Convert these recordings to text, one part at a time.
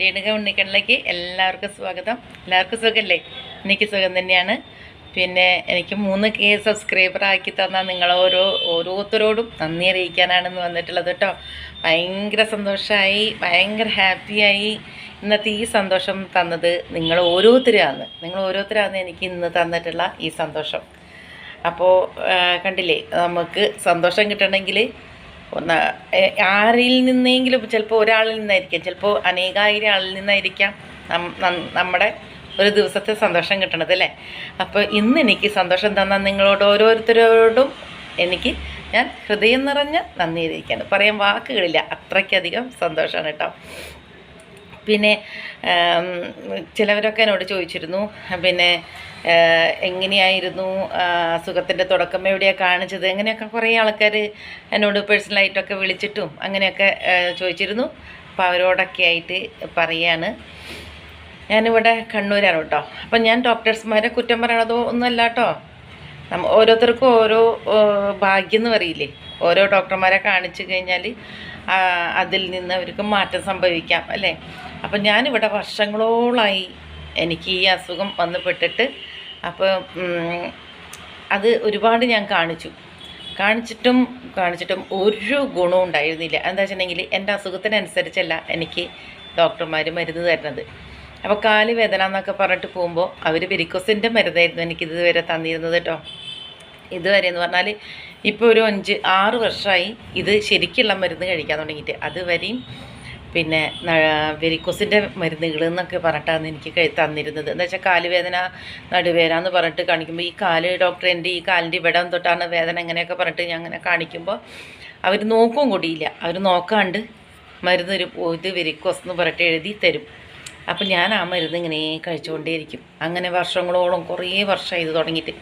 രേണുക ഉണ്ണിക്കണ്ണിലേക്ക് എല്ലാവർക്കും സ്വാഗതം. എല്ലാവർക്കും സുഖമല്ലേ എനിക്ക് സുഖം തന്നെയാണ്. പിന്നെ എനിക്ക് മൂന്ന് കെ സബ്സ്ക്രൈബർ ആക്കി തന്ന നിങ്ങൾ ഓരോ ഓരോരുത്തരോടും നന്ദി അറിയിക്കാനാണെന്ന് വന്നിട്ടുള്ളത് കേട്ടോ. ഭയങ്കര സന്തോഷമായി ഭയങ്കര ഹാപ്പിയായി ഇന്നത്തെ ഈ സന്തോഷം തന്നത് നിങ്ങൾ ഓരോരുത്തരാണ്. നിങ്ങൾ ഓരോരുത്തരാണ് എനിക്ക് ഇന്ന് തന്നിട്ടുള്ള ഈ സന്തോഷം. അപ്പോൾ കണ്ടില്ലേ? നമുക്ക് സന്തോഷം കിട്ടണമെങ്കിൽ ഒന്ന് ആരിൽ നിന്നെങ്കിലും ചിലപ്പോൾ ഒരാളിൽ നിന്നായിരിക്കാം. ചിലപ്പോൾ അനേകായിരം ആളിൽ നിന്നായിരിക്കാം നമ്മുടെ ഒരു ദിവസത്തെ സന്തോഷം കിട്ടണത് അല്ലേ? അപ്പോൾ ഇന്ന് എനിക്ക് സന്തോഷം തന്ന നിങ്ങളോട് ഓരോരുത്തരോടും എനിക്ക് ഞാൻ ഹൃദയം നിറഞ്ഞ നന്ദി അറിയിക്കാണ് പറയാൻ വാക്കുകളില്ല. അത്രയ്ക്കധികം സന്തോഷമാണ് കേട്ടോ. പിന്നെ ചിലവരൊക്കെ എന്നോട് ചോദിച്ചിരുന്നു പിന്നെ എങ്ങനെയായിരുന്നു അസുഖത്തിന്റെ തുടക്കം എവിടെയാണ് കാണിച്ചത്? അങ്ങനെയൊക്കെ കുറേ ആൾക്കാർ എന്നോട് പേഴ്സണലായിട്ടൊക്കെ വിളിച്ചിട്ടും അങ്ങനെയൊക്കെ ചോദിച്ചിരുന്നു. അപ്പോൾ അവരോടൊക്കെ ആയിട്ട് പറയാണ്. ഞാനിവിടെ കണ്ണൂരാണ് കേട്ടോ. അപ്പം ഞാൻ ഡോക്ടേഴ്സ്മാരെ കുറ്റം പറയണതോ ഒന്നുമല്ല കേട്ടോ. നമ്മ ഓരോരുത്തർക്കും ഓരോ ഭാഗ്യം എന്ന് പറയില്ലേ? ഓരോ ഡോക്ടർമാരെ കാണിച്ചു കഴിഞ്ഞാൽ അതിൽ നിന്ന് അവർക്ക് മാറ്റം സംഭവിക്കാം അല്ലേ? അപ്പം ഞാനിവിടെ വർഷങ്ങളോളായി എനിക്ക് ഈ അസുഖം വന്ന് പെട്ടിട്ട് അപ്പോൾ അത് ഒരുപാട് ഞാൻ കാണിച്ചു. കാണിച്ചിട്ടും കാണിച്ചിട്ടും ഒരു ഗുണവും ഉണ്ടായിരുന്നില്ല. എന്താ വെച്ചിട്ടുണ്ടെങ്കിൽ എന്റെ അസുഖത്തിനനുസരിച്ചല്ല എനിക്ക് ഡോക്ടർമാർ മരുന്ന് തരുന്നത്. അപ്പോൾ കാൽ വേദന എന്നൊക്കെ പറഞ്ഞിട്ട് പോകുമ്പോൾ അവർ വെരിക്കോസിന്റെ മരുന്നായിരുന്നു എനിക്കിതുവരെ തന്നിരുന്നത് കേട്ടോ ഇതുവരെ എന്ന് പറഞ്ഞാൽ ഇപ്പോൾ ഒരു അഞ്ച് ആറ് വർഷമായി ഇത് ശരിക്കുള്ള മരുന്ന് കഴിക്കാൻ തുടങ്ങിയിട്ട്. അതുവരെയും പിന്നെ വെരിക്കോസിന്റെ മരുന്നുകൾ എന്നൊക്കെ പറഞ്ഞിട്ടാണ് എനിക്ക് തന്നിരുന്നത്. എന്താ വെച്ചാൽ കാലുവേദന നടുവേദന എന്ന് പറഞ്ഞിട്ട് കാണിക്കുമ്പോൾ ഈ കാൽ ഡോക്ടർ എന്റെ ഈ കാലിന്റെ ഇവിടെ തൊട്ടാണ് വേദന എങ്ങനെയൊക്കെ പറഞ്ഞിട്ട് ഞാൻ അങ്ങനെ കാണിക്കുമ്പോൾ അവർ നോക്കും കൂടിയില്ല. അവർ നോക്കാണ്ട് മരുന്ന് ഒരു ഇത് വെരിക്കോസ് എന്ന് പറഞ്ഞിട്ട് എഴുതി തരും. അപ്പം ഞാൻ ആ മരുന്ന് ഇങ്ങനെ കഴിച്ചുകൊണ്ടേയിരിക്കും. അങ്ങനെ വർഷങ്ങളോളം കുറേ വർഷമായി ഇത് തുടങ്ങിയിട്ട്.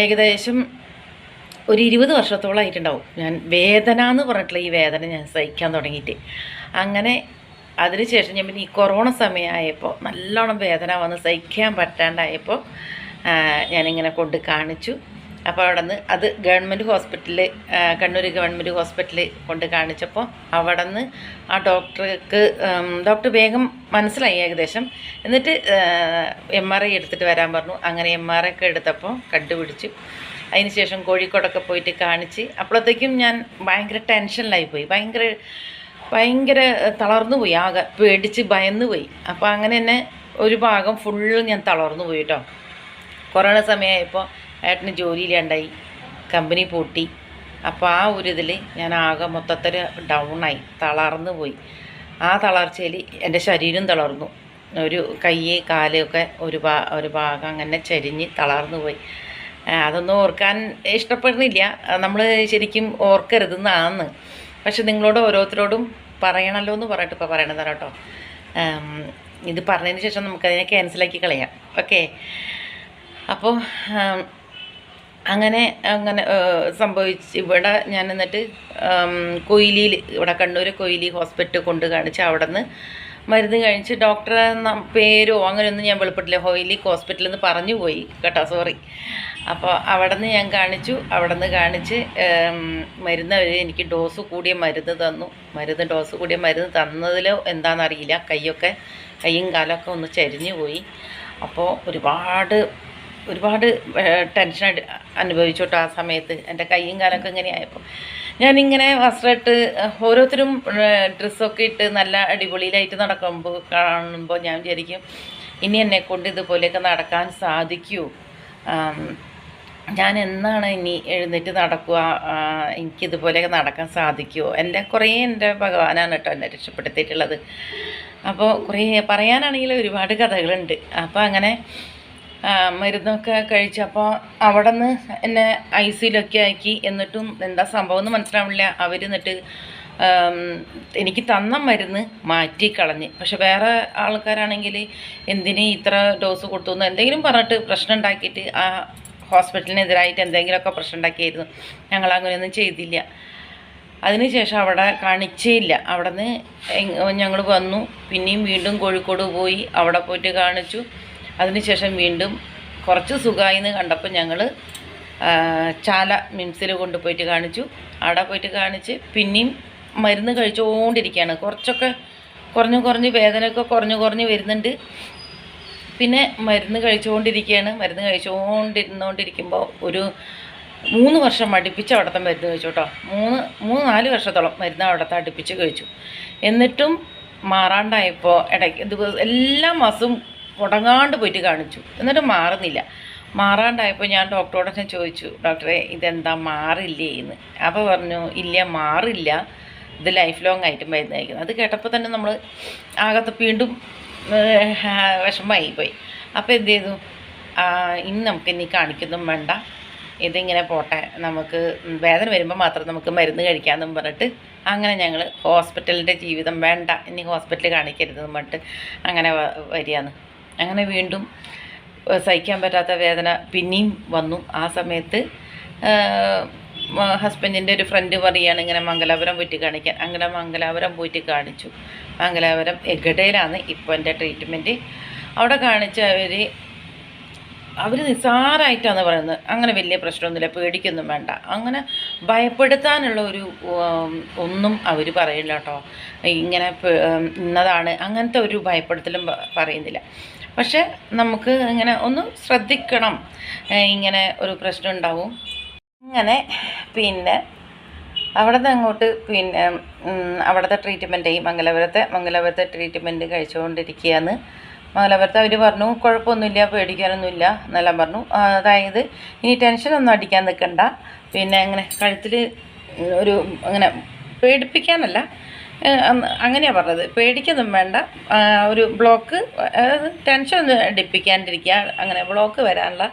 ഏകദേശം ഒരു ഇരുപത് വർഷത്തോളമായിട്ടുണ്ടാവും ഞാൻ വേദന എന്ന് പറഞ്ഞിട്ടുള്ള ഈ വേദന ഞാൻ സഹിക്കാൻ തുടങ്ങിയിട്ട്. അങ്ങനെ അതിനുശേഷം ഞാൻ പിന്നെ ഈ കൊറോണ സമയമായപ്പോൾ നല്ലോണം വേദന വന്ന് സഹിക്കാൻ പറ്റാണ്ടായപ്പോൾ ഞാനിങ്ങനെ കൊണ്ട് കാണിച്ചു. അപ്പോൾ അവിടെ നിന്ന് അത് ഗവൺമെന്റ് ഹോസ്പിറ്റലിൽ കണ്ണൂർ ഗവൺമെന്റ് ഹോസ്പിറ്റലിൽ കൊണ്ട് കാണിച്ചപ്പോൾ അവിടെ നിന്ന് ആ ഡോക്ടർക്ക് ഡോക്ടർ വേഗം മനസ്സിലായി ഏകദേശം. എന്നിട്ട് എം ആർ ഐ എടുത്തിട്ട് വരാൻ പറഞ്ഞു. അങ്ങനെ എം ആർ ഐ ഒക്കെ എടുത്തപ്പോൾ കണ്ടുപിടിച്ചു. അതിനുശേഷം കോഴിക്കോടൊക്കെ പോയിട്ട് കാണിച്ച് അപ്പോഴത്തേക്കും ഞാൻ ഭയങ്കര ടെൻഷനിലായി പോയി. ഭയങ്കര ഭയങ്കര തളർന്നു പോയി. ആകെ പേടിച്ച് ഭയന്ന് പോയി. അപ്പോൾ അങ്ങനെ തന്നെ ഒരു ഭാഗം ഫുള്ള് ഞാൻ തളർന്നു പോയി കേട്ടോ. കൊറോണ സമയമായപ്പോൾ ഏട്ടന് ജോലിയില്ലാണ്ടായി കമ്പനി പൂട്ടി. അപ്പോൾ ആ ഒരു ഇതിൽ ഞാൻ ആകെ മൊത്തത്തിൽ ഡൗണായി. തളർന്നു പോയി. ആ തളർച്ചയിൽ എന്റെ ശരീരം തളർന്നു. ഒരു കൈ കാലൊക്കെ ഒരു ഭാ ഒരു ഭാഗം അങ്ങനെ ചരിഞ്ഞ് തളർന്നു പോയി. അതൊന്നും ഓർക്കാൻ ഇഷ്ടപ്പെടുന്നില്ല. നമ്മൾ ശരിക്കും ഓർക്കരുതെന്നാണ്. പക്ഷെ നിങ്ങളോട് ഓരോരുത്തരോടും പറയണമല്ലോ എന്ന് പറഞ്ഞിട്ട് ഇപ്പോൾ പറയണതാണ് കേട്ടോ. ഇത് പറഞ്ഞതിന് ശേഷം നമുക്കതിനെ ക്യാൻസലാക്കി കളയാം. ഓക്കെ അപ്പോൾ അങ്ങനെ അങ്ങനെ സംഭവിച്ച്. ഇവിടെ ഞാൻ എന്നിട്ട് കൊയിലിയിൽ ഇവിടെ കണ്ണൂർ കൊയിലി ഹോസ്പിറ്റൽ കൊണ്ട് കാണിച്ച് അവിടെ നിന്ന് മരുന്ന് കഴിച്ച് ഡോക്ടറെ പേരോ അങ്ങനെയൊന്നും ഞാൻ വെളിപ്പെട്ടില്ല. ഹോയിലി ഹോസ്പിറ്റലിൽ നിന്ന് പറഞ്ഞു പോയി കേട്ടോ സോറി. അപ്പോൾ അവിടെ നിന്ന് ഞാൻ കാണിച്ചു. അവിടെ നിന്ന് കാണിച്ച് മരുന്ന് അവർ എനിക്ക് ഡോസ് കൂടിയ മരുന്ന് തന്നു. മരുന്ന് ഡോസ് കൂടിയ മരുന്ന് തന്നതിലോ എന്താണെന്നറിയില്ല. കൈയൊക്കെ കൈയും കാലമൊക്കെ ഒന്ന് ചരിഞ്ഞു പോയി. അപ്പോൾ ഒരുപാട് ഒരുപാട് ടെൻഷൻ അനുഭവിച്ചു കേട്ടോ ആ സമയത്ത്. എന്റെ കൈയും കാലൊക്കെ ഇങ്ങനെയായപ്പോൾ ഞാനിങ്ങനെ വസ്ത്രമിട്ട് ഓരോരുത്തരും ഡ്രസ്സൊക്കെ ഇട്ട് നല്ല അടിപൊളിയിലായിട്ട് നടക്കുമ്പോൾ കാണുമ്പോൾ ഞാൻ വിചാരിക്കും ഇനി എന്നെ കൊണ്ട് ഇതുപോലെയൊക്കെ നടക്കാൻ സാധിക്കുമോ ഞാൻ എന്നാണ് ഇനി എഴുന്നേറ്റ് നടക്കുക എനിക്കിതുപോലെയൊക്കെ നടക്കാൻ സാധിക്കുമോ എന്റെ കുറേ എന്റെ ഭഗവാനാണ് കേട്ടോ എന്നെ രക്ഷപ്പെടുത്തിയിട്ടുള്ളത്. അപ്പോൾ കുറേ പറയാനാണെങ്കിൽ ഒരുപാട് കഥകളുണ്ട്. അപ്പോൾ അങ്ങനെ മരുന്നൊക്കെ കഴിച്ചപ്പോൾ അവിടെ നിന്ന് എന്നെ ഐ സിയിലൊക്കെ ആക്കി എന്നിട്ടും എന്താ സംഭവം എന്ന് മനസ്സിലാവില്ല അവർ എന്നിട്ട് എനിക്ക് തന്ന മരുന്ന് മാറ്റി കളഞ്ഞ്. പക്ഷെ വേറെ ആൾക്കാരാണെങ്കിൽ എന്തിന് ഇത്ര ഡോസ് കൊടുത്തു എന്ന് എന്തെങ്കിലും പറഞ്ഞിട്ട് പ്രശ്നം ഉണ്ടാക്കിയിട്ട് ആ ഹോസ്പിറ്റലിനെതിരായിട്ട് എന്തെങ്കിലുമൊക്കെ പ്രശ്നം ഉണ്ടാക്കിയായിരുന്നു. ഞങ്ങൾ അങ്ങനെയൊന്നും ചെയ്തില്ല. അതിനുശേഷം അവിടെ കാണിച്ചേ ഇല്ല അവിടെ നിന്ന് ഞങ്ങൾ വന്നു. പിന്നെയും വീണ്ടും കോഴിക്കോട് പോയി. അവിടെ പോയിട്ട് കാണിച്ചു. അതിനുശേഷം വീണ്ടും കുറച്ച് സുഖമായി എന്ന് കണ്ടപ്പോൾ ഞങ്ങൾ ചാല മിംസിൽ കൊണ്ടുപോയിട്ട് കാണിച്ചു. അവിടെ പോയിട്ട് കാണിച്ച് പിന്നെയും മരുന്ന് കഴിച്ചുകൊണ്ടിരിക്കുകയാണ്. കുറച്ചൊക്കെ കുറഞ്ഞു കുറഞ്ഞ് വേദനയൊക്കെ കുറഞ്ഞു കുറഞ്ഞ് വരുന്നുണ്ട്. പിന്നെ മരുന്ന് കഴിച്ചുകൊണ്ടിരിക്കുകയാണ്. മരുന്ന് കഴിച്ചുകൊണ്ടിരുന്നുകൊണ്ടിരിക്കുമ്പോൾ ഒരു മൂന്ന് വർഷം അടുപ്പിച്ച് അവിടുത്തെ മരുന്ന് കഴിച്ചു കേട്ടോ. മൂന്ന് മൂന്ന് നാല് വർഷത്തോളം മരുന്ന് അവിടുത്തെ അടുപ്പിച്ച് കഴിച്ചു. എന്നിട്ടും മാറാണ്ടായപ്പോൾ ഇടയ്ക്ക് ദിവസം എല്ലാ മാസവും മുടങ്ങാണ്ട് പോയിട്ട് കാണിച്ചു. എന്നിട്ട് മാറുന്നില്ല. മാറാണ്ടായപ്പോൾ ഞാൻ ഡോക്ടറോട് ഞാൻ ചോദിച്ചു ഡോക്ടറെ ഇതെന്താ മാറില്ലേ എന്ന്? അപ്പോൾ പറഞ്ഞു ഇല്ല മാറില്ല. ഇത് ലൈഫ് ലോങ് ആയിട്ട് മരുന്ന് കഴിക്കുന്നത് അത് കേട്ടപ്പോൾ തന്നെ നമ്മൾ ആകത്ത് വീണ്ടും വിഷമമായി പോയി. അപ്പോൾ എന്ത് ചെയ്തു? ഇന്ന് ഇനി നമുക്ക് ഇനി കാണിക്കൊന്നും വേണ്ട. ഇതിങ്ങനെ പോട്ടെ. നമുക്ക് വേദന വരുമ്പോൾ മാത്രം നമുക്ക് മരുന്ന് കഴിക്കാമെന്നും പറഞ്ഞിട്ട് അങ്ങനെ ഞങ്ങൾ ഹോസ്പിറ്റലിന്റെ ജീവിതം വേണ്ട. ഇനി ഹോസ്പിറ്റലിൽ കാണിക്കരുതെന്നും പറഞ്ഞിട്ട് അങ്ങനെ വരികയാണ്. അങ്ങനെ വീണ്ടും സഹിക്കാൻ പറ്റാത്ത വേദന പിന്നെയും വന്നു. ആ സമയത്ത് ഹസ്ബൻഡിന്റെ ഒരു ഫ്രണ്ട് പറയുകയാണ് ഇങ്ങനെ മംഗലാപുരം പോയിട്ട് കാണിക്കാൻ. അങ്ങനെ മംഗലാപുരം പോയിട്ട് കാണിച്ചു. മംഗലാപുരം എഗഡയിലാണ് ഇപ്പോൾ എന്റെ ട്രീറ്റ്മെന്റ് അവിടെ കാണിച്ച അവർ അവർ നിസ്സാരമായിട്ടാണ് പറയുന്നത്. അങ്ങനെ വലിയ പ്രശ്നമൊന്നുമില്ല പേടിക്കൊന്നും വേണ്ട. അങ്ങനെ ഭയപ്പെടുത്താനുള്ള ഒരു ഒന്നും അവർ പറയില്ല കേട്ടോ. ഇങ്ങനെ ഇന്നതാണ്. അങ്ങനത്തെ ഒരു ഭയപ്പെടുത്തലും പറയുന്നില്ല. പക്ഷെ നമുക്ക് ഇങ്ങനെ ഒന്ന് ശ്രദ്ധിക്കണം. ഇങ്ങനെ ഒരു പ്രശ്നം ഉണ്ടാവും. അങ്ങനെ പിന്നെ അവിടെ നിന്ന് അങ്ങോട്ട് പിന്നെ അവിടുത്തെ ട്രീറ്റ്മെന്റ് മംഗലപുരത്തെ മംഗലപുരത്തെ ട്രീറ്റ്മെന്റ് കഴിച്ചുകൊണ്ടിരിക്കുകയാണ്. മംഗലപുരത്ത് അവർ പറഞ്ഞു കുഴപ്പമൊന്നുമില്ല പേടിക്കാനൊന്നുമില്ല എന്നെല്ലാം പറഞ്ഞു. അതായത് ഇനി ടെൻഷനൊന്നും അടിക്കാൻ നിൽക്കണ്ട. പിന്നെ അങ്ങനെ കഴുത്തിൽ ഒരു അങ്ങനെ പേടിപ്പിക്കാനല്ല അങ്ങനെയാണ് പറഞ്ഞത്. പേടിക്കൊന്നും വേണ്ട. ഒരു ബ്ലോക്ക് ടെൻഷൻ ഒന്നും അടിപ്പിക്കാണ്ടിരിക്കുക. അങ്ങനെ ബ്ലോക്ക് വരാനുള്ള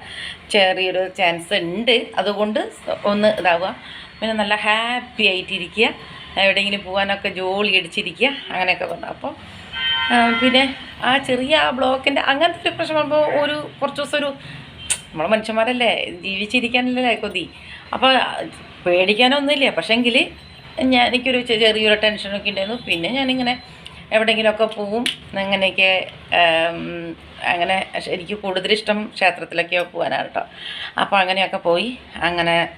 ചെറിയൊരു ചാൻസ് ഉണ്ട്. അതുകൊണ്ട് ഒന്ന് ഇതാവുക. പിന്നെ നല്ല ഹാപ്പി ആയിട്ടിരിക്കുക. എവിടെയെങ്കിലും പോകാനൊക്കെ ജോലി അടിച്ചിരിക്കുക. അങ്ങനെയൊക്കെ പറഞ്ഞു. അപ്പോൾ പിന്നെ ആ ചെറിയ ആ ബ്ലോക്കിന്റെ അങ്ങനത്തെ ഒരു പ്രശ്നം വരുമ്പോൾ ഒരു കുറച്ച് ദിവസം ഒരു നമ്മൾ മനുഷ്യന്മാരല്ലേ ജീവിച്ചിരിക്കാനല്ലേ കൊതി. അപ്പോൾ പേടിക്കാനൊന്നുമില്ല. പക്ഷേങ്കിൽ ഞാൻ എനിക്കൊരു ചെറിയൊരു ടെൻഷനൊക്കെ ഉണ്ടായിരുന്നു പിന്നെ ഞാനിങ്ങനെ എവിടെയെങ്കിലുമൊക്കെ പോവും. അങ്ങനെയൊക്കെ അങ്ങനെ എനിക്ക് എനിക്ക് കൂടുതലിഷ്ടം ക്ഷേത്രത്തിലൊക്കെ പോകാനാണ് കേട്ടോ അപ്പോൾ അങ്ങനെയൊക്കെ പോയി. അങ്ങനെ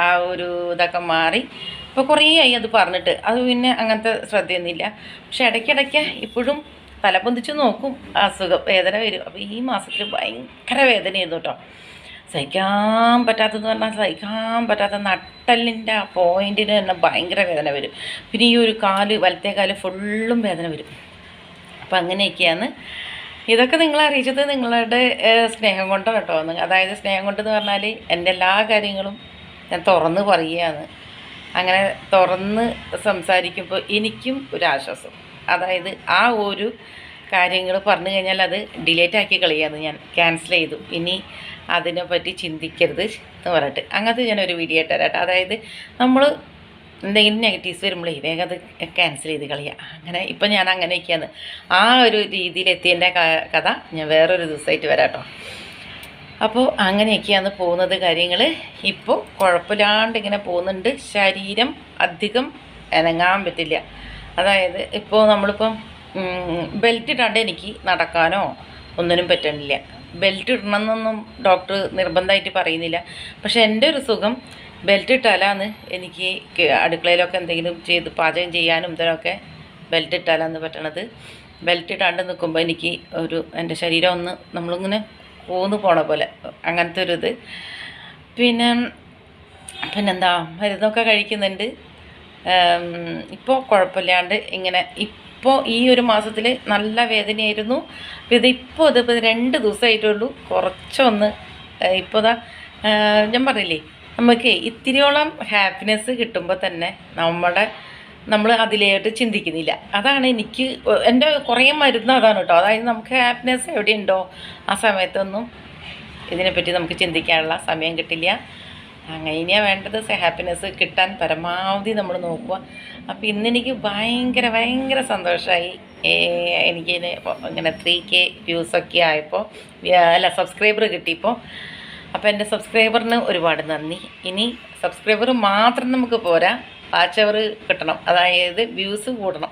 ആ ഒരു ഇതൊക്കെ മാറി. ഇപ്പോൾ കുറേ ആയി അത് പറഞ്ഞിട്ട്. അത് പിന്നെ അങ്ങനത്തെ ശ്രദ്ധയൊന്നുമില്ല. പക്ഷെ ഇടയ്ക്കിടയ്ക്ക് ഇപ്പോഴും തലപൊന്തിച്ച് നോക്കും. അസുഖം വേദന വരും. അപ്പോൾ ഈ മാസത്തിൽ ഭയങ്കര വേദനയായിരുന്നു കേട്ടോ. സഹിക്കാൻ പറ്റാത്തതെന്ന് പറഞ്ഞാൽ സഹിക്കാൻ പറ്റാത്ത നട്ടലിന്റെ ആ പോയിന്റിന് തന്നെ ഭയങ്കര വേദന വരും. പിന്നെ ഈ ഒരു കാൽ വലത്തെ കാൽ ഫുള്ളും വേദന വരും. അപ്പം അങ്ങനെയൊക്കെയാണ്. ഇതൊക്കെ നിങ്ങളെ അറിയിച്ചത് നിങ്ങളുടെ സ്നേഹം കൊണ്ടോ കേട്ടോ. അതായത് സ്നേഹം കൊണ്ടെന്ന് പറഞ്ഞാൽ എന്റെ എല്ലാ കാര്യങ്ങളും ഞാൻ തുറന്ന് പറയുകയാണ്. അങ്ങനെ തുറന്ന് സംസാരിക്കുമ്പോൾ എനിക്കും ഒരാശ്വാസം അതായത് ആ ഒരു കാര്യങ്ങൾ പറഞ്ഞു കഴിഞ്ഞാൽ അത് ഡിലേറ്റ് ആക്കി കളയാന്ന് ഞാൻ. ക്യാൻസൽ ചെയ്തു. ഇനി അതിനെപ്പറ്റി ചിന്തിക്കരുത് എന്ന് പറഞ്ഞിട്ട്. അങ്ങനത്തെ ഞാനൊരു വീഡിയോ ഇട്ടുതരാം കേട്ടോ അതായത് നമ്മൾ എന്തെങ്കിലും നെഗറ്റീവ്സ് വരുമ്പോൾ വേഗം അത് ക്യാൻസൽ ചെയ്ത് കളയുക അങ്ങനെ ഇപ്പം ഞാൻ അങ്ങനെയൊക്കെയാണ്. ആ ഒരു രീതിയിലെത്തിയതിന്റെ എത്തിയതിന്റെ കഥ ഞാൻ വേറൊരു ദിവസമായിട്ട് വരാം കേട്ടോ അപ്പോൾ അങ്ങനെയൊക്കെയാണ് പോകുന്നത് കാര്യങ്ങൾ ഇപ്പോൾ കുഴപ്പമില്ലാണ്ട് ഇങ്ങനെ പോകുന്നുണ്ട്. ശരീരം അധികം ഇനങ്ങാൻ പറ്റില്ല. അതായത് ഇപ്പോൾ നമ്മളിപ്പം ബെൽറ്റ് ഇടാണ്ട് എനിക്ക് നടക്കാനോ ഒന്നിനും പറ്റണില്ല. ബെൽറ്റ് ഇടണമെന്നൊന്നും ഡോക്ടർ നിർബന്ധമായിട്ട് പറയുന്നില്ല. പക്ഷെ എന്റെ ഒരു സുഖം ബെൽറ്റ് ഇട്ടാലാണ് എനിക്ക് അടുക്കളയിലൊക്കെ എന്തെങ്കിലും ചെയ്ത് പാചകം ചെയ്യാനും ഇതിനൊക്കെ ബെൽറ്റ് ഇട്ടാലാണ് പറ്റണത്. ബെൽറ്റ് ഇടാണ്ട് നിൽക്കുമ്പോൾ എനിക്ക് ഒരു എന്റെ ശരീരം ഒന്ന് നമ്മളിങ്ങനെ പോന്നു പോണ പോലെ അങ്ങനത്തെ ഒരു ഇത്. പിന്നെ പിന്നെന്താ മരുന്നൊക്കെ കഴിക്കുന്നുണ്ട്. ഇപ്പോൾ കുഴപ്പമില്ലാണ്ട് ഇങ്ങനെ ഇപ്പോൾ ഈ ഒരു മാസത്തിൽ നല്ല വേദനയായിരുന്നു. അപ്പോൾ ഇത് ഇപ്പോൾ ഇതിപ്പോൾ രണ്ട് ദിവസമായിട്ടുള്ളൂ കുറച്ചൊന്ന് ഇപ്പോൾ ഇതാ ഞാൻ പറഞ്ഞില്ലേ നമുക്ക് ഇത്തിരിയോളം ഹാപ്പിനെസ് കിട്ടുമ്പോൾ തന്നെ നമ്മുടെ നമ്മൾ അതിലേട്ട് ചിന്തിക്കുന്നില്ല. അതാണ് എനിക്ക് എന്റെ കുറേ മരുന്ന് അതാണ് കേട്ടോ. അതായത് നമുക്ക് ഹാപ്പിനെസ് എവിടെയുണ്ടോ ആ സമയത്തൊന്നും ഇതിനെപ്പറ്റി നമുക്ക് ചിന്തിക്കാനുള്ള സമയം കിട്ടില്ല. അങ്ങനെ ഇനിയാണ് വേണ്ടത് ഹാപ്പിനെസ് കിട്ടാൻ പരമാവധി നമ്മൾ നോക്കുക അപ്പോൾ ഇന്നെനിക്ക് ഭയങ്കര ഭയങ്കര സന്തോഷമായി എനിക്ക് ഇങ്ങനെ ത്രീ കെ വ്യൂസൊക്കെ ആയപ്പോൾ അല്ല സബ്സ്ക്രൈബർ കിട്ടിയപ്പോൾ അപ്പോൾ എന്റെ സബ്സ്ക്രൈബറിന് ഒരുപാട് നന്ദി. ഇനി സബ്സ്ക്രൈബർ മാത്രം നമുക്ക് പോരാ. വാച്ച് അവർ കിട്ടണം. അതായത് വ്യൂസ് കൂടണം.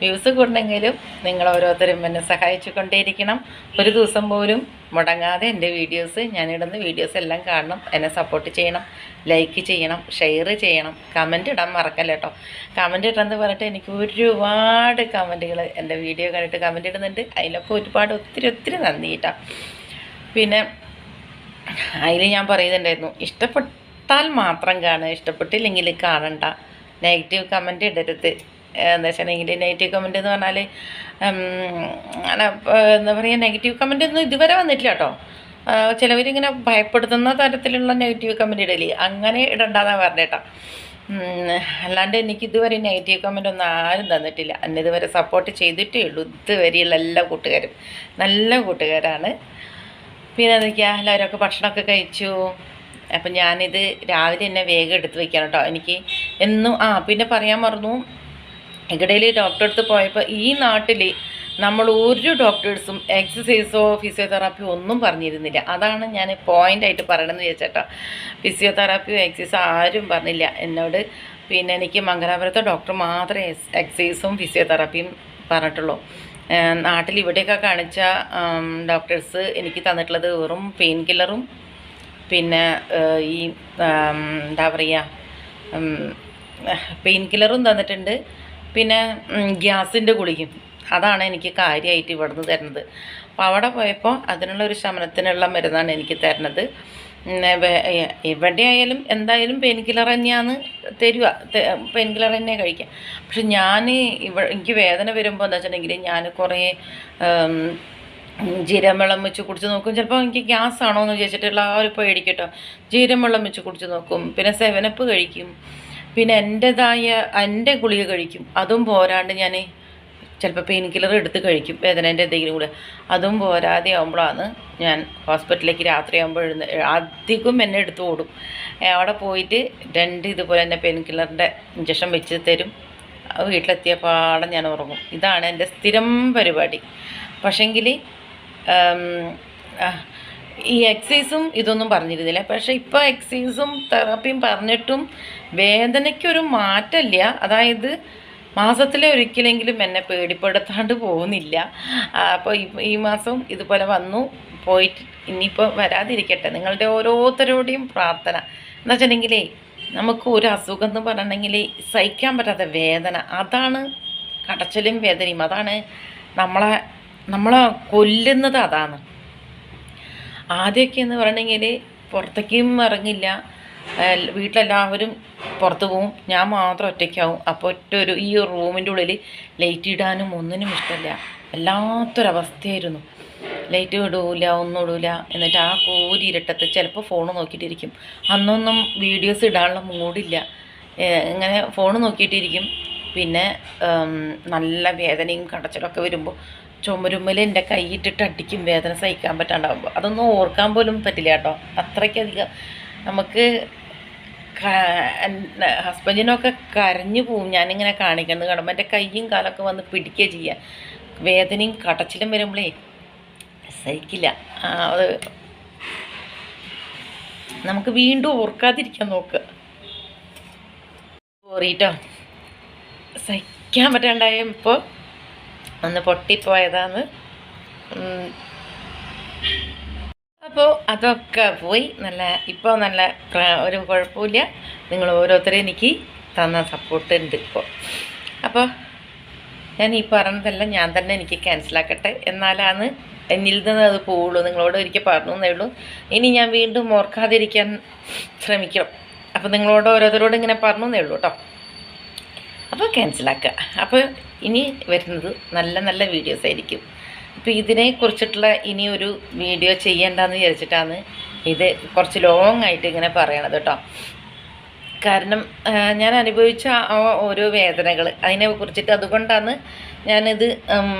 വ്യൂസ് കൂടണമെങ്കിലും നിങ്ങൾ ഓരോരുത്തരും എന്നെ സഹായിച്ചു കൊണ്ടേയിരിക്കണം. ഒരു ദിവസം പോലും മുടങ്ങാതെ എന്റെ വീഡിയോസ് ഞാനിടുന്ന വീഡിയോസ് എല്ലാം കാണണം. എന്നെ സപ്പോർട്ട് ചെയ്യണം. ലൈക്ക് ചെയ്യണം. ഷെയർ ചെയ്യണം. കമന്റ് ഇടാൻ മറക്കല്ല കേട്ടോ കമന്റ് ഇടണമെന്ന് പറഞ്ഞിട്ട് എനിക്ക് ഒരുപാട് കമന്റുകൾ എന്റെ വീഡിയോ കണ്ടിട്ട് കമന്റ് ഇടുന്നുണ്ട്. അതിലൊക്കെ ഒരുപാട് ഒത്തിരി ഒത്തിരി നന്ദി പിന്നെ അതിൽ ഞാൻ പറയുന്നുണ്ടായിരുന്നു ഇഷ്ടപ്പെട്ടാൽ മാത്രം കാണുക ഇഷ്ടപ്പെട്ടില്ലെങ്കിൽ കാണണ്ട. നെഗറ്റീവ് കമന്റ് ഇടരുത്. എന്താ വെച്ചിട്ടുണ്ടെങ്കിൽ നെഗറ്റീവ് കമന്റ് എന്ന് പറഞ്ഞാൽ അങ്ങനെ എന്താ പറയുക നെഗറ്റീവ് കമന്റ് ഒന്നും ഇതുവരെ വന്നിട്ടില്ല കേട്ടോ. ചിലവരിങ്ങനെ ഭയപ്പെടുത്തുന്ന തരത്തിലുള്ള നെഗറ്റീവ് കമന്റ് ഇടലി. അങ്ങനെ ഇടണ്ടെന്നാണ് പറഞ്ഞേട്ടാ അല്ലാണ്ട് എനിക്ക് ഇതുവരെ നെഗറ്റീവ് കമന്റ് ഒന്നും ആരും തന്നിട്ടില്ല. എന്നെ ഇതുവരെ സപ്പോർട്ട് ചെയ്തിട്ടേ ഉള്ളൂ. ഇതുവരെയുള്ള എല്ലാ കൂട്ടുകാരും. നല്ല കൂട്ടുകാരാണ്. പിന്നെ എന്തൊക്കെയാ? എല്ലാവരൊക്കെ ഭക്ഷണമൊക്കെ കഴിച്ചു. അപ്പം ഞാനിത് രാവിലെ തന്നെ വേഗം എടുത്ത് വെക്കണം കേട്ടോ എനിക്ക് എന്നും ആ പിന്നെ പറയാൻ മറന്നു. ഇടയിൽ ഡോക്ടറെ അടുത്ത് പോയപ്പോൾ ഈ നാട്ടിൽ നമ്മൾ ഒരു ഡോക്ടേഴ്സും എക്സസൈസോ ഫിസിയോതെറാപ്പിയോ ഒന്നും പറഞ്ഞിരുന്നില്ല. അതാണ് ഞാൻ പോയിന്റായിട്ട് പറയണമെന്ന് വിചാരിച്ചേട്ടോ. ഫിസിയോതെറാപ്പിയോ എക്സസൈസോ ആരും പറഞ്ഞില്ല. എന്നോട് പിന്നെ എനിക്ക് മംഗലാപുരത്തെ ഡോക്ടർ മാത്രമേ എക്സ് എക്സസൈസും ഫിസിയോതെറാപ്പിയും പറഞ്ഞിട്ടുള്ളൂ. നാട്ടിൽ ഇവിടെയൊക്കെ കാണിച്ച ഡോക്ടേഴ്സ് എനിക്ക് തന്നിട്ടുള്ളത് വെറും പെയിൻ കില്ലറും പിന്നെ ഈ എന്താ പറയുക പെയിൻ കില്ലറും തന്നിട്ടുണ്ട്. പിന്നെ ഗ്യാസിന്റെ ഗുളികയും. അതാണ് എനിക്ക് കാര്യമായിട്ട് ഇവിടുന്ന് തരുന്നത്. അപ്പോൾ അവിടെ പോയപ്പോൾ അതിനുള്ള ഒരു ശമനത്തിനുള്ള മരുന്നാണ് എനിക്ക് തരുന്നത്. എവിടെയായാലും എന്തായാലും പെയിൻ കില്ലർ തന്നെയാണ് തരിക. പെയിൻ കില്ലർ തന്നെ കഴിക്കുക. പക്ഷെ ഞാൻ ഇവ എനിക്ക് വേദന വരുമ്പോൾ എന്താ വെച്ചിട്ടുണ്ടെങ്കിൽ ഞാൻ കുറേ ജീരം വെള്ളം വെച്ച് കുടിച്ച് നോക്കും. ചിലപ്പോൾ എനിക്ക് ഗ്യാസ് ആണോ എന്ന് ആ ഒരു പേടിക്കട്ടോ ജീരം വെള്ളം വെച്ച് കുടിച്ച് നോക്കും. പിന്നെ സെവനപ്പ് കഴിക്കും. പിന്നെ എന്റെതായ എന്റെ ഗുളിക കഴിക്കും. അതും പോരാണ്ട് ഞാൻ ചിലപ്പോൾ പെയിൻ കില്ലർ എടുത്ത് കഴിക്കും വേദനേന്റെ എന്തെങ്കിലും കൂടെ. അതും പോരാതെ ആകുമ്പോഴാണ് ഞാൻ ഹോസ്പിറ്റലിലേക്ക് രാത്രിയാകുമ്പോൾ എഴുന്ന അധികം എന്നെ എടുത്ത് ഓടും. അവിടെ പോയിട്ട് രണ്ട് ഇതുപോലെ തന്നെ പെയിൻ കില്ലറിന്റെ ഇഞ്ചക്ഷൻ വെച്ച് തരും. അത് വീട്ടിലെത്തിയ പാടെ ഞാൻ ഉറങ്ങും. ഇതാണ് എന്റെ സ്ഥിരം പരിപാടി. പക്ഷെങ്കിൽ ഈ എക്സൈസും ഇതൊന്നും പറഞ്ഞിരുന്നില്ല. പക്ഷേ ഇപ്പോൾ എക്സൈസും തെറാപ്പിയും പറഞ്ഞിട്ടും വേദനയ്ക്കൊരു മാറ്റമില്ല. അതായത് മാസത്തിലെ ഒരിക്കലെങ്കിലും എന്നെ പേടിപ്പെടുത്താണ്ട് പോകുന്നില്ല. അപ്പോൾ ഈ മാസം ഇതുപോലെ വന്നു. പോയിട്ട് ഇനിയിപ്പോൾ വരാതിരിക്കട്ടെ. നിങ്ങളുടെ ഓരോരുത്തരോടെയും പ്രാർത്ഥന. എന്ന് വെച്ചിട്ടുണ്ടെങ്കിലേ നമുക്ക് ഒരു അസുഖം എന്ന് പറഞ്ഞിട്ടുണ്ടെങ്കിൽ സഹിക്കാൻ പറ്റാത്ത വേദന. അതാണ് കടച്ചലും വേദനയും. അതാണ് നമ്മളെ നമ്മളെ കൊല്ലുന്നത് അതാണ്. ആദ്യമൊക്കെ എന്ന് പറഞ്ഞെങ്കിൽ പുറത്തേക്കും ഇറങ്ങില്ല. വീട്ടിലെല്ലാവരും പുറത്ത് പോവും. ഞാൻ മാത്രം ഒറ്റയ്ക്കാവും. അപ്പോൾ ഒറ്റ ഒരു ഈ റൂമിന്റെ ഉള്ളിൽ ലൈറ്റ് ഇടാനും ഒന്നിനും ഇഷ്ടമല്ല വല്ലാത്തൊരവസ്ഥയായിരുന്നു. ലൈറ്റ് ഇടൂല ഒന്നും ഇടൂല. എന്നിട്ട് ആ കോരി ഇരട്ടത്ത് ചിലപ്പോൾ ഫോൺ നോക്കിയിട്ടിരിക്കും. അന്നൊന്നും വീഡിയോസ് ഇടാനുള്ള മൂടില്ല. ഇങ്ങനെ ഫോൺ നോക്കിയിട്ടിരിക്കും. പിന്നെ നല്ല വേദനയും കടച്ചിലൊക്കെ വരുമ്പോൾ ചുമരുമ്മൽ എന്റെ കൈയിട്ടിട്ട് അടിക്കും വേദന സഹിക്കാൻ പറ്റാണ്ടാവുമ്പോൾ അതൊന്നും ഓർക്കാൻ പോലും പറ്റില്ല കേട്ടോ. അത്രയ്ക്കധികം നമുക്ക് ഹസ്ബൻഡിനൊക്കെ കരഞ്ഞു പോവും. ഞാനിങ്ങനെ കാണിക്കുന്നത് കാണുമ്പോൾ എന്റെ കൈയും കാലൊക്കെ വന്ന് പിടിക്കുക ചെയ്യുക വേദനയും കടച്ചിലും വരുമ്പോഴേ സഹിക്കില്ല. അത് നമുക്ക് വീണ്ടും ഓർക്കാതിരിക്കാൻ നോക്കുക സോറിട്ടോ സഹിക്കാൻ പറ്റാണ്ടായ ഇപ്പോൾ ഒന്ന് പൊട്ടിപ്പോയതാണ് അപ്പോൾ അതൊക്കെ പോയി. നല്ല ഇപ്പോൾ നല്ല ഒരു കുഴപ്പമില്ല. നിങ്ങൾ ഓരോരുത്തരും എനിക്ക് തന്ന സപ്പോർട്ട് ഉണ്ട് ഇപ്പോൾ അപ്പോൾ ഞാൻ ഈ പറഞ്ഞതെല്ലാം ഞാൻ തന്നെ എനിക്ക് ക്യാൻസലാക്കട്ടെ എന്നാലാണ് എന്നിൽ നിന്ന് അത് പോവുള്ളൂ. നിങ്ങളോട് ഒരിക്കൽ പറഞ്ഞു എന്നേ ഉള്ളൂ. ഇനി ഞാൻ വീണ്ടും ഓർക്കാതിരിക്കാൻ ശ്രമിക്കണം. അപ്പോൾ നിങ്ങളോട് ഓരോരുത്തരോട് ഇങ്ങനെ പറഞ്ഞു എന്നേ ഉള്ളൂ കേട്ടോ. അപ്പോൾ ക്യാൻസലാക്കുക അപ്പോൾ ഇനി വരുന്നത് നല്ല നല്ല വീഡിയോസ് ആയിരിക്കും. അപ്പോൾ ഇതിനെ കുറിച്ചിട്ടുള്ള ഇനി ഒരു വീഡിയോ ചെയ്യേണ്ടെന്ന് വിചാരിച്ചിട്ടാണ് ഇത് കുറച്ച് ലോങ് ആയിട്ട് ഇങ്ങനെ പറയണത് കേട്ടോ. കാരണം ഞാൻ അനുഭവിച്ച ഓരോ വേദനകൾ അതിനെ കുറിച്ചിട്ട് അതുകൊണ്ടാണ് ഞാനിത്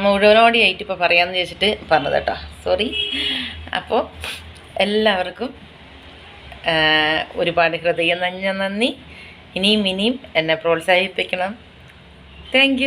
മുഴുവനോടെയായിട്ട് ഇപ്പോൾ പറയാമെന്ന് വെച്ചിട്ട് പറഞ്ഞത് കേട്ടോ. സോറി അപ്പോൾ എല്ലാവർക്കും ഒരുപാട് ഹൃദയം നഞ്ഞ നന്ദി. ഇനിയും ഇനിയും എന്നെ പ്രോത്സാഹിപ്പിക്കണം. താങ്ക്